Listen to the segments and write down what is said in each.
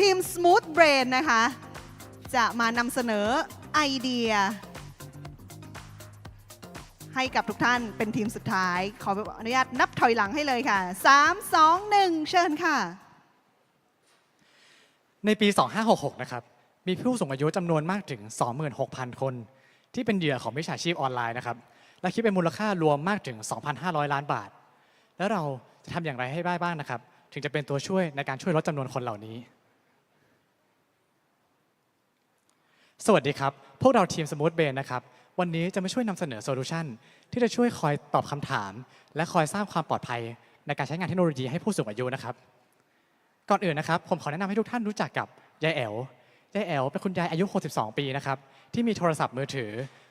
ทีม Smooth Brain นะคะ จะมานำเสนอไอเดีย ให้กับทุกท่านเป็นทีมสุดท้าย ขออนุญาตนับถอยหลังให้เลยค่ะ 3 2 1 เชิญค่ะ ในปี 2566 นะครับ มีผู้สูงอายุจำนวนมากถึง 26,000 คน ที่เป็นเหยื่อของมิจฉาชีพออนไลน์นะครับ และคิดเป็นมูลค่ารวมมากถึง 2,500 ล้านบาท แล้วเราจะทำอย่างไรให้ได้บ้างนะครับ ถึงจะเป็นตัวช่วยในการช่วยลดจำนวนคนเหล่านี้ สวัสดีครับ พวกเราทีม Smooth Brain นะครับ วันนี้จะมาช่วยนำเสนอโซลูชันที่จะช่วยคอยตอบคำถาม และคอยสร้างความปลอดภัย ในการใช้งานเทคโนโลยีให้ผู้สูงอายุนะครับ ก่อนอื่นนะครับ ผมขอแนะนำให้ทุกท่านรู้จักกับยายแอลยายแอลเป็นคุณยายอายุ 62 ปีนะครับ ที่มีโทรศัพท์มือถือ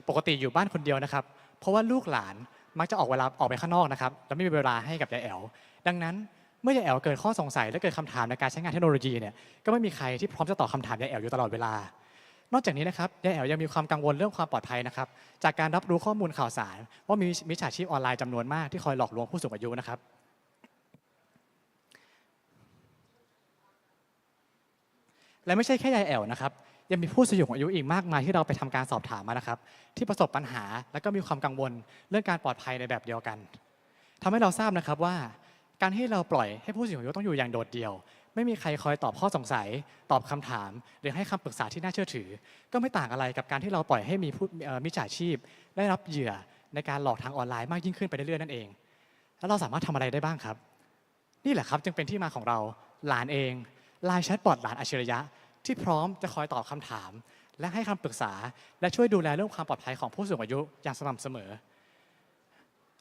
ปกติอยู่บ้านคนเดียวนะครับ เพราะว่าลูกหลานมักจะออกเวลาออกไปข้างนอกนะครับ แล้วไม่มีเวลาให้กับยายแอลดังนั้นเมื่อยายแอลเกิดข้อสงสัยและเกิดคำถามในการใช้งานเทคโนโลยีเนี่ย ก็ไม่มีใครที่พร้อมจะตอบคำถามยายแอลอยู่ตลอดเวลา นอกจากนี้นะครับยายแอลยังมีความกังวลเรื่องความปลอดภัยนะครับ จากการรับรู้ข้อมูลข่าวสาร ว่ามีมิจฉาชีพออนไลน์จำนวนมากที่คอยหลอกลวงผู้สูงอายุนะครับ และไม่ใช่แค่ยายแอลนะครับ ยังมีผู้สูงอายุอีกมากมายที่เราไปทำการสอบถามมานะครับ ที่ประสบปัญหาและก็มีความกังวลเรื่องการปลอดภัยในแบบเดียวกันทำให้เราทราบนะครับว่า การที่เราปล่อยให้ผู้สูงอายุต้องอยู่อย่างโดดเดี่ยว ไม่มีใครคอยตอบข้อสงสัย ตอบคำถาม หรือให้คำปรึกษาที่น่าเชื่อถือ ก็ไม่ต่างอะไรกับการที่เราปล่อยให้มีผู้มิจฉาชีพ ได้รับเหยื่อในการหลอกทางออนไลน์มากยิ่งขึ้นไปเรื่อยๆนั่นเอง แล้วเราสามารถทำอะไรได้บ้างครับ นี่แหละครับจึงเป็นที่มาของเราหลานเองไลน์แชทบอทหลานอัจฉริยะ ที่พร้อมจะคอยตอบคำถาม และให้คำปรึกษา และช่วยดูแลเรื่องความปลอดภัยของผู้สูงอายุอย่างสม่ำเสมอ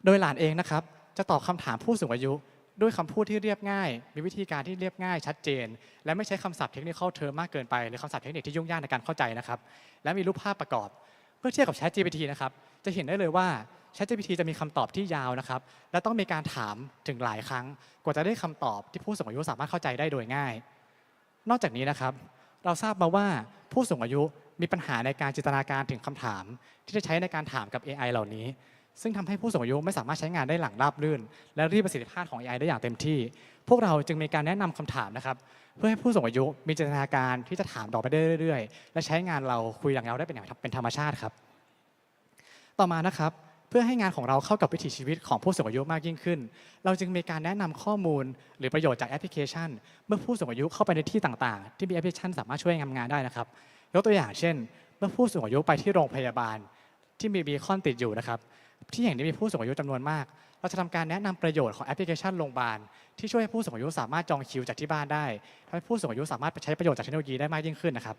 โดยหลานเองนะครับจะตอบคำถามผู้สูงอายุ ด้วยคำพูดที่เรียบง่าย มีวิธีการที่เรียบง่ายชัดเจน และไม่ใช้คำศัพท์เทคนิคเทอมมากเกินไปหรือคำศัพท์เทคนิคที่ยุ่งยากในการเข้าใจนะครับ และมีรูปภาพประกอบ เพื่อเทียบกับ Chat GPT นะครับ จะเห็นได้เลยว่า Chat GPT จะมีคำตอบที่ยาวนะครับ และต้องมีการถามถึงหลายครั้ง กว่าจะได้คำตอบที่ผู้สูงอายุสามารถเข้าใจได้โดยง่าย นอกจากนี้นะครับ เราทราบมาว่าผู้สูงอายุมีปัญหาในการจินตนาการถึงคำถาม ที่จะใช้ในการถามกับ AI เหล่านี้ ซึ่งทำให้ผู้สูงอายุไม่สามารถใช้งานได้หลังราบรื่น และรีดประสิทธิภาพของ AI ได้อย่างเต็มที่ พวกเราจึงมีการแนะนำคำถามนะครับเพื่อให้ผู้สูงอายุมีจินตนาการที่จะถามต่อไปได้เรื่อยๆ และใช้งานเราคุยอย่างเราได้เป็นอย่างเป็นธรรมชาติครับ ต่อมานะครับเพื่อให้งานของเราเข้ากับวิถีชีวิตของผู้สูงอายุมากยิ่งขึ้น เราจึงมีการแนะนำข้อมูล หรือประโยชน์จากแอปพลิเคชัน เมื่อผู้สูงอายุเข้าไปในที่ต่างๆ ที่มีแอปพลิเคชันสามารถช่วยทำงานได้นะครับ ยกตัวอย่างเช่น เมื่อผู้สูงอายุไปที่โรงพยาบาลที่มีบีคอนติดอยู่นะครับ ที่แห่งนี้มีผู้สูงอายุจำนวนมาก เราจะทำการแนะนำประโยชน์ของแอปพลิเคชันโรงพยาบาลที่ช่วยให้ผู้สูงอายุสามารถจองคิวจากที่บ้านได้ทำให้ผู้สูงอายุสามารถไปใช้ประโยชน์จากเทคโนโลยีได้มากยิ่งขึ้นนะครับ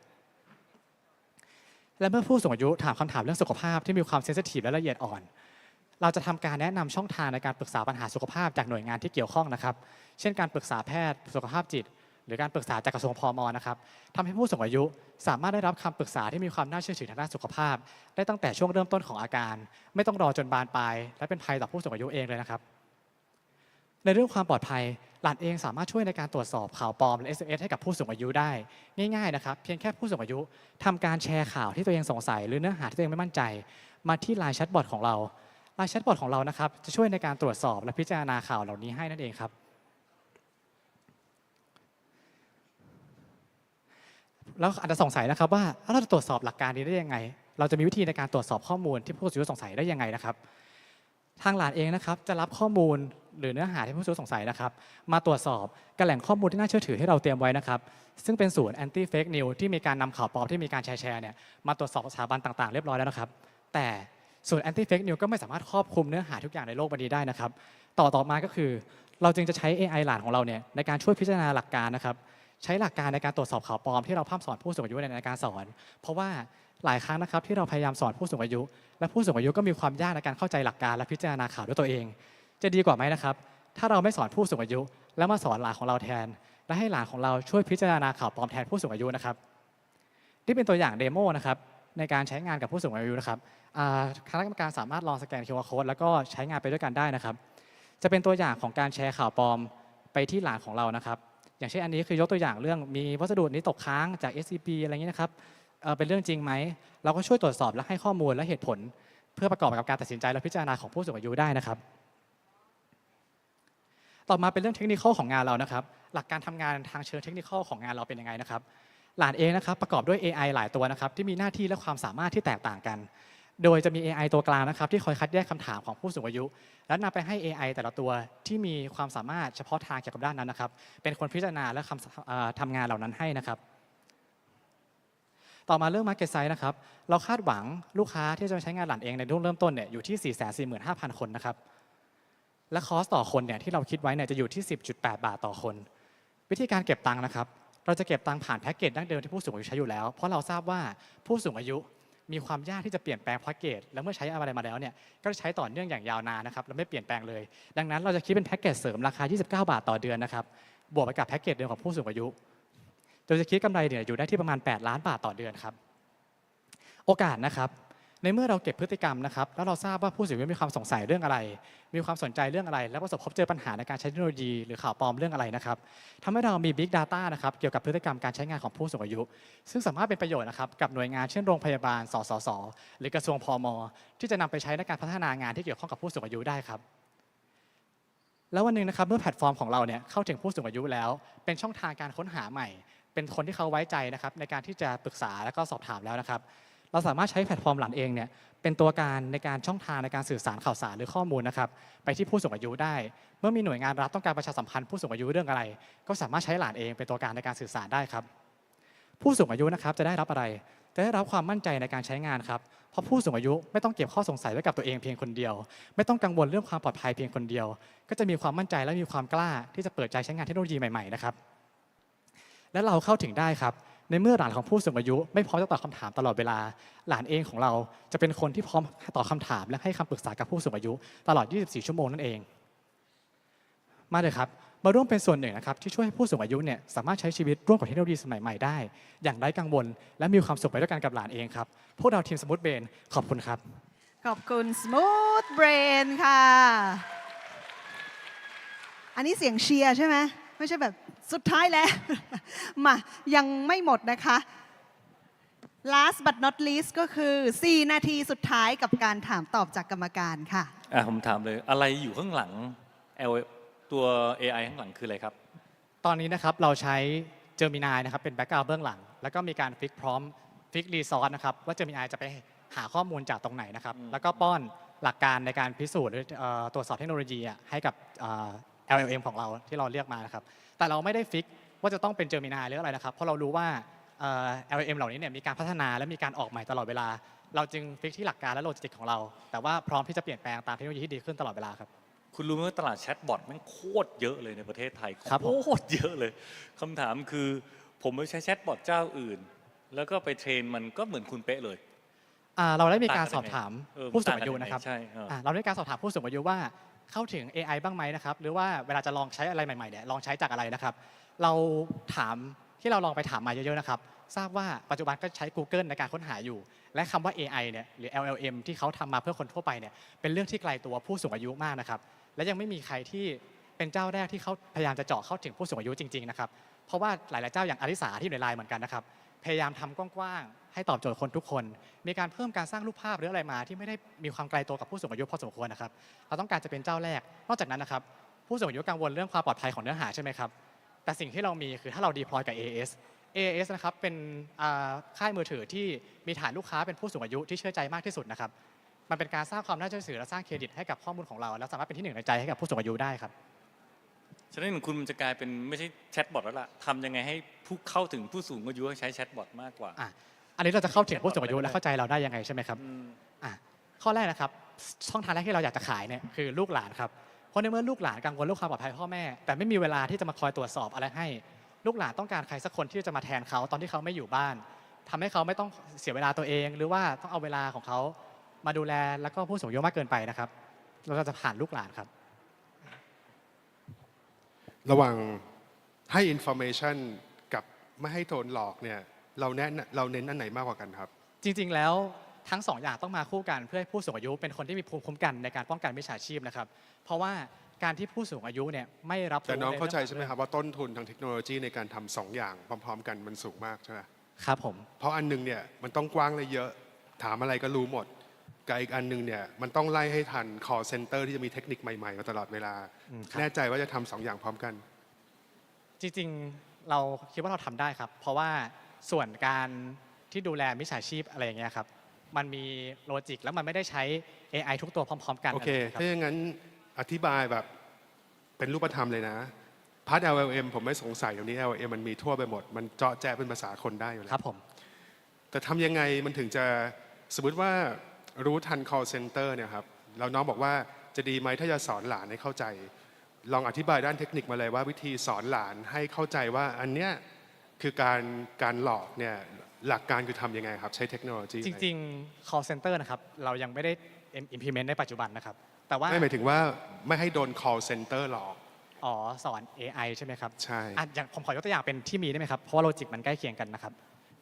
และเมื่อผู้สูงอายุถามคำถามเรื่องสุขภาพที่มีความเซนซิทีฟและละเอียดอ่อน เราจะทำการแนะนำช่องทางในการปรึกษาปัญหาสุขภาพจากหน่วยงานที่เกี่ยวข้องนะครับ เช่นการปรึกษาแพทย์ สุขภาพจิต หรือการปรึกษาจากกระทรวงพอมนะครับทำให้ผู้สูงอายุสามารถได้รับคำปรึกษาที่มีความน่าเชื่อถือทางด้านสุขภาพ ได้ตั้งแต่ช่วงเริ่มต้นของอาการ ไม่ต้องรอจนบานปลายและเป็นภัยต่อผู้สูงอายุเองเลยนะครับ ในเรื่องความปลอดภัยหลานเองสามารถช่วยในการตรวจสอบข่าวปลอมและ SMS ให้กับผู้สูงอายุได้ ง่ายๆนะครับ เพียงแค่ผู้สูงอายุทำการแชร์ข่าวที่ตัวเองสงสัย หรือเนื้อหาที่ตัวเองไม่มั่นใจ มาที่ไลน์แชทบอทของเราไลน์แชทบอทของเรานะครับจะช่วยในการตรวจสอบและพิจารณาข่าวเหล่านี้ให้นั่นเองครับ แล้วอาจจะสงสัยนะครับว่าเราจะตรวจสอบหลักการนี้ได้ยังไง เราจะมีวิธีในการตรวจสอบข้อมูลที่ผู้สูงอายุสงสัยได้ยังไงนะครับ ทางหลานเองนะครับจะรับข้อมูลหรือเนื้อหาที่ผู้สูงอายุสงสัยนะครับ มาตรวจสอบกับแหล่งข้อมูลที่น่าเชื่อถือให้เราเตรียมไว้นะครับ ซึ่งเป็นศูนย์ anti fake news ที่มีการนำข่าวปลอมที่มีการแชร์แชร์เนี่ยมาตรวจสอบสถาบันต่างๆ เรียบร้อยแล้วนะครับ แต่ศูนย์ anti fake news ก็ไม่สามารถครอบคลุมเนื้อหาทุกอย่างในโลกใบนี้ได้นะครับ ต่อต่อมาก็คือ เราจึงจะใช้ AI หลานของเราเนี่ยในการช่วยพิจารณาหลักการนะครับ ใช้หลักการในการตรวจสอบข่าวปลอมที่เราพร่ำสอนผู้สูงอายุในการสอน เพราะว่าหลายครั้งนะครับที่เราพยายามสอนผู้สูงอายุ และผู้สูงอายุก็มีความยากในการเข้าใจหลักการและพิจารณาข่าวด้วยตัวเอง จะดีกว่าไหมนะครับ ถ้าเราไม่สอนผู้สูงอายุ แล้วมาสอนหลานของเราแทน และให้หลานของเราช่วยพิจารณาข่าวปลอมแทนผู้สูงอายุนะครับนี่เป็นตัวอย่างเดโมนะครับในการใช้งานกับผู้สูงอายุนะครับคณะกรรมการสามารถลองสแกน QR code แล้วก็ใช้งานไปด้วยกันได้นะครับ จะเป็นตัวอย่างของการแชร์ข่าวปลอมไปที่หลานของเรานะครับ อย่างเช่นอันนี้คือยกตัวอย่างเรื่องมีวัสดุนี้ตกค้างจาก SCP อะไรอย่างนี้นะครับเป็นเรื่องจริงไหม เราก็ช่วยตรวจสอบและให้ข้อมูลและเหตุผล เพื่อประกอบกับการตัดสินใจและพิจารณาของผู้สูงอายุได้นะครับ ต่อมาเป็นเรื่องเทคนิคของงานเรานะครับ หลักการทำงานทางเชิงเทคนิคของงานเราเป็นยังไงนะครับ หลานเองนะครับประกอบด้วย AI หลายตัวนะครับที่มีหน้าที่และความสามารถที่แตกต่างกัน โดยจะมี AI ตัวกลางนะครับ ที่คอยคัดแยกคำถามของผู้สูงอายุ และนำไปให้ AI แต่ละตัวที่มีความสามารถเฉพาะทางเกี่ยวกับด้านนั้นนะครับ เป็นคนพิจารณาและทำงานเหล่านั้นให้นะครับ ต่อมาเรื่อง Market Size นะครับ เราคาดหวังลูกค้าที่จะมาใช้งานหลานเองในรุ่นเริ่มต้นเนี่ยอยู่ที่ 445,000 คนนะครับ และคอสต่อคนเนี่ยที่เราคิดไว้เนี่ยจะอยู่ที่ 10.8 บาทต่อคน วิธีการเก็บตังค์นะครับเราจะเก็บตังค์ผ่านแพ็กเกจดั้งเดิมที่ผู้สูงอายุใช้อยู่แล้ว เพราะเราทราบว่าผู้สูงอายุ มีความยากที่จะเปลี่ยนแปลงแพ็กเกจแล้วเมื่อใช้อะไรมาแล้วเนี่ยก็จะใช้ต่อเนื่องอย่างยาวนานนะครับและไม่เปลี่ยนแปลงเลย ดังนั้นเราจะคิดเป็นแพ็กเกจเสริมราคา 29 บาทต่อเดือนนะครับบวกไปกับแพ็กเกจเดิมของผู้สูงอายุโดยจะคิดกำไรเนี่ยอยู่ได้ที่ประมาณ 8 ล้านบาทต่อเดือนครับโอกาสนะครับ ในเมื่อเราเก็บพฤติกรรมนะครับแล้วเราทราบว่าผู้สูงอายุมีความสงสัยเรื่องอะไร มีความสนใจเรื่องอะไร และประสบพบเจอปัญหาในการใช้เทคโนโลยี หรือข่าวปลอมเรื่องอะไรนะครับทำให้เรามี Big Data นะครับเกี่ยวกับพฤติกรรมการใช้งานของผู้สูงอายุ ซึ่งสามารถเป็นประโยชน์นะครับกับหน่วยงานเช่นโรงพยาบาลสสสหรือกระทรวงพมที่จะนำไปใช้ในการพัฒนางานที่เกี่ยวข้องกับผู้สูงอายุได้ครับแล้ววันหนึ่งนะครับเมื่อแพลตฟอร์มของเราเนี่ยเข้าถึงผู้สูงอายุแล้ว เป็นช่องทางการค้นหาใหม่ เป็นคนที่เขาไว้ใจนะครับในการที่จะปรึกษาและก็สอบถามแล้วนะครับ เราสามารถใช้แพลตฟอร์มหลันเองเนี่ยเป็นตัวการในการช่องทางในการสื่อสารข่าวสารหรือข้อมูลนะครับไปที่ผู้สูงอายุได้ เมื่อมีหน่วยงานรัฐต้องการประชาสัมพันธ์ผู้สูงอายุเรื่องอะไร ก็สามารถใช้หลานเองเป็นตัวการในการสื่อสารได้ครับ ผู้สูงอายุนะครับจะได้รับอะไรจะได้รับความมั่นใจในการใช้งานครับ เพราะผู้สูงอายุไม่ต้องเก็บข้อสงสัยไว้กับตัวเองเพียงคนเดียว ไม่ต้องกังวลเรื่องความปลอดภัยเพียงคนเดียว ก็จะมีความมั่นใจและมีความกล้าที่จะเปิดใจใช้งานเทคโนโลยีใหม่ๆนะครับ และเราเข้าถึงได้ครับ ในเมื่อหลานของผู้สูงอายุ ไม่พร้อมจะตอบคำถามตลอดเวลา หลานเองของเราจะเป็นคนที่พร้อมตอบคำถาม และให้คำปรึกษากับผู้สูงอายุ ตลอด 24 ชั่วโมงนั่นเอง มาเลยครับมาร่วมเป็นส่วนหนึ่งนะครับที่ช่วยให้ผู้สูงอายุเนี่ยสามารถใช้ชีวิตร่วมกับเทคโนโลยีสมัยใหม่ได้ อย่างไร้กังวล และมีความสุขไปด้วยกันกับหลานเองครับพวกเราทีมสมุทเบนขอบคุณครับขอบคุณ Smooth Brain ค่ะ อันนี้เสียงเชียร์ใช่ไหมไม่ใช่แบบ สุดท้ายแล้วมายังไม่หมดนะคะ last but not least ก็คือ 4 นาทีสุดท้ายกับการถามตอบจากกรรมการค่ะอะผมถามเลยอะไรอยู่ข้างหลัง L ตัว AI ข้างหลังคืออะไรครับ ตอนนี้นะครับเราใช้ Gemini นะครับเป็นแบ็กกราวด์เบื้องหลัง แล้วก็มีการฟิกพร้อมฟิกรีซอสนะครับว่า Gemini จะไปหาข้อมูลจากตรงไหนนะครับอืมแล้วก็ป้อนหลักการในการพิสูจน์หรือเอ่อตรวจสอบเทคโนโลยีอะให้กับเอ่อ LLM ของเราที่เราเรียกมานะครับ แต่เราไม่ได้ฟิกว่าจะต้องเป็น Gemini หรืออะไรนะครับ เพราะเรารู้ว่าเอ่อ LLM เหล่านี้เนี่ยมีการพัฒนาและมีการออกใหม่ตลอดเวลา เราจึงฟิกที่หลักการและโลจิสติกของเรา แต่ว่าพร้อมที่จะเปลี่ยนแปลงตามเทคโนโลยีที่ดีขึ้นตลอดเวลาครับ คุณรู้ไหมว่าตลาดแชทบอทแม่งโคตรเยอะเลยในประเทศไทยครับผม โคตรเยอะเลย คำถามคือผมไปใช้แชทบอทเจ้าอื่น แล้วก็ไปเทรนมันก็เหมือนคุณเป๊ะเลย อ่าเราได้มีการต่างกันสอบถามเออผู้สูงต่างกัอานยุยังไงนะครับใช่เอออ่าเราได้มีการสอบถามผู้สูงอายุว่า เข้าถึง AI บ้างไหมนะครับ หรือว่าเวลาจะลองใช้อะไรใหม่ๆเนี่ยลองใช้จากอะไรนะครับ เราถามที่เราลองไปถามมาเยอะๆนะครับ ทราบว่าปัจจุบันก็ใช้ Google ในการค้นหาอยู่ และคำว่า AI เนี่ยหรือ LLM ที่เขาทำมาเพื่อคนทั่วไปเนี่ยเป็นเรื่องที่ไกลตัวผู้สูงอายุมากนะครับ และยังไม่มีใครที่เป็นเจ้าแรกที่เขาพยายามจะเจาะเข้าถึงผู้สูงอายุจริงๆนะครับ เพราะว่าหลายๆเจ้าอย่างอาริสาที่อยู่ในไลน์เหมือนกันนะครับ พยายามทำกว้างๆให้ตอบโจทย์คนทุกคน มีการเพิ่มการสร้างรูปภาพหรืออะไรมา ที่ไม่ได้มีความไกลตัวกับผู้สูงอายุพอสมควรนะครับ เราต้องการจะเป็นเจ้าแรก นอกจากนั้นนะครับ ผู้สูงอายุกังวลเรื่องความปลอดภัยของเนื้อหาใช่ไหมครับ แต่สิ่งที่เรามีคือถ้าเราดีพลอยกับ AS AS นะครับเป็นค่ายมือถือที่มีฐานลูกค้าเป็นผู้สูงอายุที่เชื่อใจมากที่สุดนะครับ มันเป็นการสร้างความน่าเชื่อถือและสร้างเครดิตให้กับข้อมูลของเรา และสามารถเป็นที่หนึ่งในใจให้กับผู้สูงอายุได้ครับ ฉะนั้นของคุณมันจะกลายเป็นไม่ใช่แชทบอทแล้วล่ะทำยังไงให้ผู้เข้าถึงผู้สูงอายุให้ใช้แชทบอทมากกว่า อะอันนี้เราจะเข้าถึงผู้สูงอายุและเข้าใจเราได้ยังไงใช่ไหมครับอืมอะข้อแรกนะครับ ช่องทางแรกที่เราอยากจะขายเนี่ยคือลูกหลานครับ เพราะในเมื่อลูกหลานกังวลเรื่องความปลอดภัยพ่อแม่ แต่ไม่มีเวลาที่จะมาคอยตรวจสอบอะไรให้ ลูกหลานต้องการใครสักคนที่จะมาแทนเขาตอนที่เขาไม่อยู่บ้านทำให้เขาไม่ต้องเสียเวลาตัวเอง หรือว่าต้องเอาเวลาของเขามาดูแลแล้วก็ผู้สูงอายุมากเกินไปนะครับ เราจะผ่านลูกหลานครับ ระหว่างให้ information กับไม่ให้โดนหลอกเนี่ยเราแนะนเราเน้นอันไหนมากกว่ากันครับ จริง ๆ แล้วทั้งสองอย่างต้องมาคู่กันเพื่อให้ผู้สูงอายุเป็นคนที่มีภูมิคุ้มกันในการป้องกันมิจฉาชีพนะครับ เพราะว่าการที่ผู้สูงอายุเนี่ยไม่รับแต่น้องรู้เข้าใจรื่องใช่ไหมครับว่าต้นทุนทางเทคโนโลยีในการทำสองอย่างพร้อม ๆ กันมันสูงมากใช่ไหมครับผม เพราะอันหนึงเนี่ยมันต้องกว้างและเยอะถามอะไรก็รู้หมด กับอีกอันหนึงเนี่ยมันต้องไล่ให้ทัน call center ที่จะมีเทคนิคใหม่ๆมาตลอดเวลา อืมครับ แน่ใจว่าจะทำสองอย่างพร้อมกัน จริงๆ เราคิดว่าเราทำได้ครับ เพราะว่าส่วนการที่ดูแลมิจฉาชีพอะไรอย่างเงี้ยครับ มันมีโลจิกแล้วมันไม่ได้ใช้ AI ทุกตัวพร้อม ๆ กันโอเคะไรย่างงี้ยครับถ้าอย่างนั้นอธิบายแบบเป็นรูปธรรมเลยนะพาร์ท LLM ผมไม่สงสัยอย่างนี้ LLM มันมีทั่วไปหมด มันเจาะแจ้เป็นภาษาคนได้อยู่แล้ครัวบผม แต่ทำยังไงมันถึงจะสมมติว่า รู้ทัน call center เนี่ยครับแล้วน้องบอกว่าจะดีไหมถ้าจะสอนหลานให้เข้าใจ ลองอธิบายด้านเทคนิคมาเลยว่าวิธีสอนหลานให้เข้าใจว่าอันเนี้ยคือการการหลอกเนี่ยหลักการคือทำยังไงครับ ใช้เทคโนโลยีจริง ๆ call center นะครับเรายังไม่ได้ implement ในปัจจุบันนะครับ แต่ว่าไม่หมายถึงว่าไม่ให้โดน call center หลอกอ๋อสอน AI ใช่ไหมครับใช่อะอย่างผมขอยกตัวอย่างเป็นที่มีได้ไหมครับเพราะว่าโลจิกมันใกล้เคียงกันนะครับ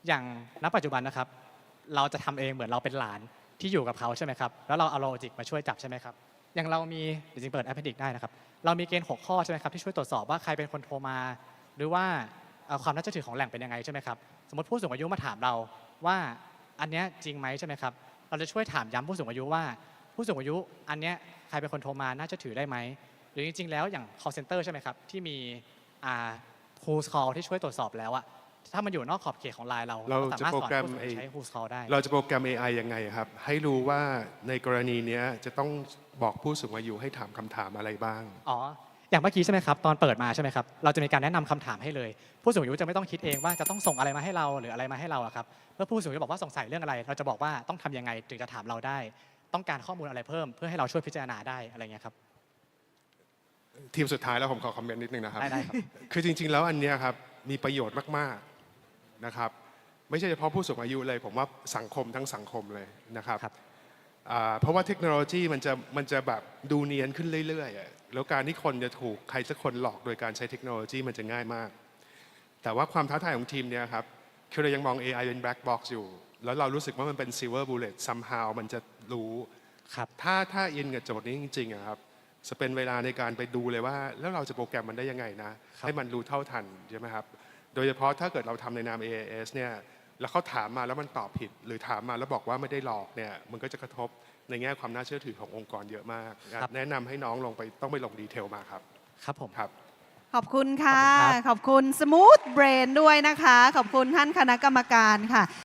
อย่างณปัจจุบันนะครับ เราจะทำเองเหมือนเราเป็นหลาน ที่อยู่กับเขาใช่ไหมครับ แล้วเราเอาโลจิกมาช่วยจับใช่ไหมครับ อย่างเรามีจริงๆเปิด Appendix ได้นะครับ เรามีเกณฑ์ 6 ข้อใช่ไหมครับที่ช่วยตรวจสอบว่าใครเป็นคนโทรมา หรือว่าความน่าเชื่อถือของแหล่งเป็นยังไงใช่ไหมครับ สมมติผู้สูงอายุมาถามเราว่าอันเนี้ยจริงไหมใช่ไหมครับ เราจะช่วยถามย้ำผู้สูงอายุว่า ผู้สูงอายุอันเนี้ยใครเป็นคนโทรมาน่าจะถือได้ไหม หรือจริงๆแล้วอย่าง call center ใช่ไหมครับที่มีอ่า who's call ที่ช่วยตรวจสอบแล้วอะ ถ้ามันอยู่นอกขอบเขตของไลน์เราเราสาจะมารถโปรสอนแกรมผู้สูงอายุไอ้ใช้ who's call ได้ เราจะโปรแกรม AI ยังไงครับ ให้รู้ว่าในกรณีเนี้ยจะต้องบอกผู้สูงอายุให้ถามคำถามอะไรบ้าง อ๋อ อย่างเมื่อกี้ใช่ไหมครับ ตอนเปิดมาใช่ไหมครับ เราจะมีการแนะนำคำถามให้เลย ผู้สูงอายุจะไม่ต้องคิดเองว่าจะต้องส่งอะไรมาให้เราหรืออะไรมาให้เราอะครับ เมื่อผู้สูงอายุบอกว่าสงสัยเรื่องอะไร เราจะบอกว่าต้องทำยังไงถึงจะถามเราได้ ต้องการข้อมูลอะไรเพิ่ม เพื่อให้เราช่วยพิจารณาได้อะไรเงี้ยครับ ทีมสุดท้ายแล้วผมขอคอมเมนต์นิดนึงนะครับ ได้ได้ครับ คือจริงๆ แล้วอันเนี้ยครับมีประโยชน์มากๆ นะครับ ไม่ใช่เฉพาะผู้สูงอายุเลย ผมว่าสังคมทั้งสังคมเลยนะครับครับอ่าเพราะว่าเทคโนโลยีมันจะมันจะแบบดูเนียนขึ้นเรื่อยๆอะแล้วการที่คนจะถูกใครสักคนหลอกโดยการใช้เทคโนโลยีมันจะง่ายมาก แต่ว่าความท้าทายของทีมเนี่ยครับคือเรายังมอง AI เป็น black box อยู่ แล้วเรารู้สึกว่ามันเป็น silver bullet somehow มันจะรู้ครับถ้าถ้าอินกับโจทย์นี้จริงๆอะครับจะเป็นเวลาในการไปดูเลยว่า แล้วเราจะโปรแกรมมันได้ยังไงนะ ให้มันรู้เท่าทันใช่ไหมครับ โดยเฉพาะถ้าเกิดเราทำในนาม AAS เนี่ยแล้วเขาถามมาแล้วมันตอบผิด หรือถามมาแล้วบอกว่าไม่ได้หลอกเนี่ยมันก็จะกระทบในแง่ความน่าเชื่อถือขององค์กรเยอะมากครับแนะนำให้น้องลงไปต้องไปลงดีเทลมาครับ ครับผมครับ ขอบคุณค่ะ ขอบคุณครับขอบคุณ Smooth Brain ด้วยนะคะ ขอบคุณท่านคณะกรรมการค่ะ